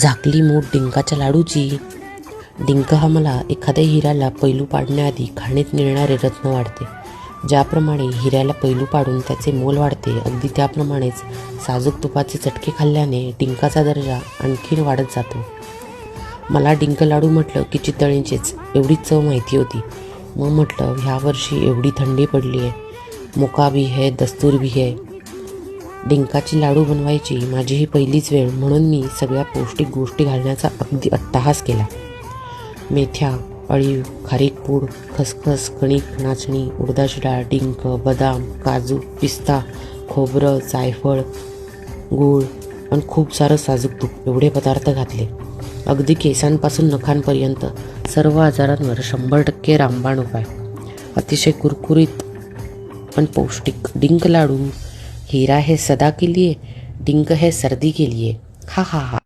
झाकली मूठ डिंकाच्या लाडूची. डिंक हा मला एखाद्या हिऱ्याला पैलू पाडण्याआधी खाणीत निळणारे रत्न वाढते. ज्याप्रमाणे हिऱ्याला पैलू पाडून त्याचे मोल वाढते अगदी त्याप्रमाणेच साजूक तुपाचे चटके खाल्ल्याने डिंकाचा दर्जा आणखीन वाढत जातो. मला डिंक लाडू म्हटलं की चितळींचेच एवढीच चव माहिती होती. मग म्हटलं ह्या वर्षी एवढी थंडी पडली आहे मुका भी है दस्तूर भी है. डिंकाची लाडू बनवायची माझी ही पहिलीच वेळ म्हणून मी सगळ्या पौष्टिक गोष्टी घालण्याचा अगदी अट्टाहास केला. मेथ्या अळीव खारीक पूड खसखस कणिक नाचणी उडदाची डाळ डिंक बदाम काजू पिस्ता खोबरं जायफळ गूळ आणि खूप सारं साजूक तूप एवढे पदार्थ घातले. अगदी केसांपासून नखांपर्यंत सर्व आजारांवर शंभर टक्के रामबाण उपाय. अतिशय कुरकुरीत पण पौष्टिक डिंक लाडू हीरा है सदा के लिए डिंक है सर्दी के लिए। हा हा हा।